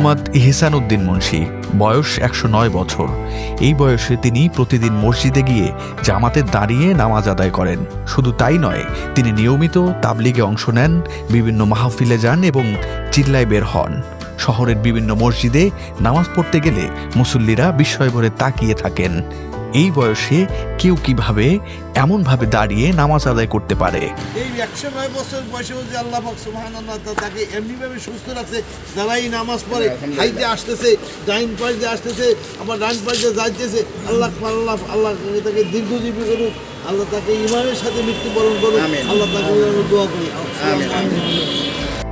মোহাম্মদ ইহসান উদ্দিন মুন্সি, বয়স একশো নয় বছর। এই বয়সে তিনি প্রতিদিন মসজিদে গিয়ে জামাতে দাঁড়িয়ে নামাজ আদায় করেন। শুধু তাই নয়, তিনি নিয়মিত তাবলিগে অংশ নেন, বিভিন্ন মাহফিলে যান এবং চিল্লায় বের হন। শহরের বিভিন্ন মসজিদে নামাজ পড়তে গেলে মুসল্লিরা বিস্ময় ভরে তাকিয়ে থাকেন। এই বয়সে কেউ কীভাবে এমনভাবে দাঁড়িয়ে নামাজ আদায় করতে পারে? এই একশো নয় বছর বয়সে যে আল্লাহ পাক সুবহান তাকে এমনিভাবে সুস্থ রাখছে যারাই নামাজ পড়ে হাইতে আসতেছে ডাইন পাশ আসতেছে আবার ডাইন পাশ যাইতেছে আল্লাহ আল্লাহ আল্লাহ তাকে দীর্ঘজীবী করুক আল্লাহ তাকে ইমানের সাথে মৃত্যুবরণ করুক আল্লাহ তাকে দোয়া করি।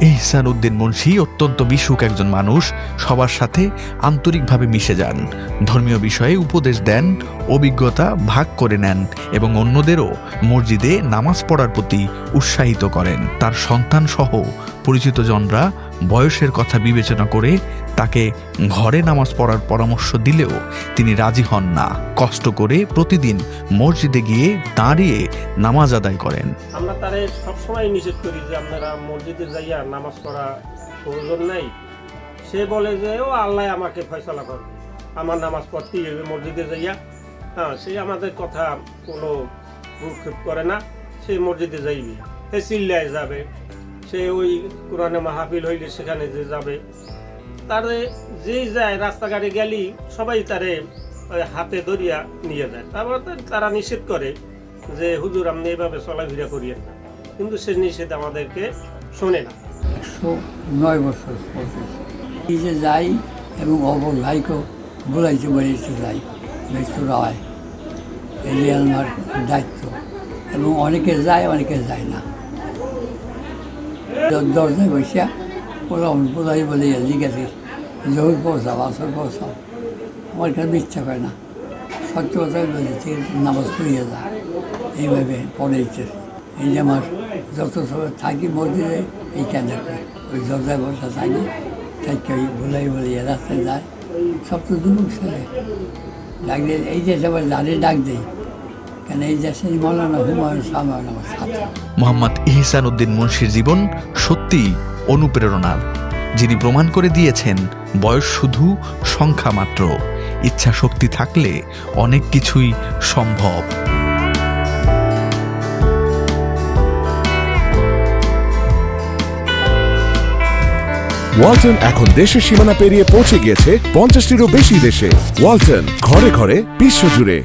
ইহসান উদ্দিন মুন্সি অত্যন্ত বিশুক একজন মানুষ, সবার সাথে আন্তরিকভাবে মিশে যান। ধর্মীয় বিষয়ে উপদেশ দেন, অভিজ্ঞতা ভাগ করে নেন এবং অন্যদেরও মসজিদে নামাজ পড়ার প্রতি উৎসাহিত করেন। তার সন্তানসহ পরিচিতজনরা বয়সের কথা বিবেচনা করে তাকে ঘরে নামাজ পড়ার পরামর্শ দিলেও তিনি রাজি হন না। কষ্ট করে প্রতিদিন মসজিদে গিয়ে দাঁড়িয়ে নামাজ আদায় করেন। আমরা তারে সবসময় নিষেধ করি যে আপনারা মসজিদে যাইয়া নামাজ পড়া প্রয়োজন নাই। সে বলে যে, ও আল্লাহ আমাকে ফয়সলা কর আমার নামাজ পড়তেই হবে মসজিদে যাইয়া। হ্যাঁ সে আমাদের কথা কোনো ভ্রুক্ষেপ করে না। সে মসজিদে যাইবে। সে চিল্লায় যাবে। সে ওই কোরআনে মাহফিল হইলে সেখানে যে যাবে। তারে যেই যায় রাস্তাঘাটে গেলি, সবাই তারে হাতে ধরিয়া নিয়ে যায়। তারপর তারা নিষেধ করে যে, হুজুর, আপনি এভাবে চলাফেরা করিয়েন না। কিন্তু সে নিষেধ আমাদেরকে শোনে না। একশো নয় বছর নিজে যাই এবং অপর ভাইকেও বলাইতে বলাইতে যাই, মৃত্যুরা হয় এই আমার দায়িত্ব। এবং অনেকে যায় অনেকে যায় না। দরজায় বসিয়া ওরা বোঝাই বলে জিজ্ঞাসি জহুর পৌঁছাও আসর পৌঁছাও আমার কাছে ইচ্ছা করে না? সত্য কথাই বলেছি, নামাজ পড়িয়ে যা। এইভাবে পড়েছে এই যে আমার যত সময় থাকি মন্দিরে এইখানে ওই দরজায় বসা থাকি থাকি ওই বলাই বলিয়ে রাস্তায় যায়। সব তো যুবক ছেলে। ডাকলে, এই যে সবাই জানে, ডাক দেয় কেন এই মোহাম্মদ ইহসান উদ্দিন মুন্সির জীবন সত্যিই অনুপ্রেরণার, যিনি প্রমাণ করে দিয়েছেন বয়স শুধু সংখ্যা মাত্র। ইচ্ছা শক্তি থাকলে অনেক কিছুই সম্ভব। ওয়ালটন এখন দেশের সীমানা পেরিয়ে পৌঁছে গিয়েছে পঞ্চাশটিরও বেশি দেশে। ওয়ালটন, ঘরে ঘরে, বিশ্বজুড়ে।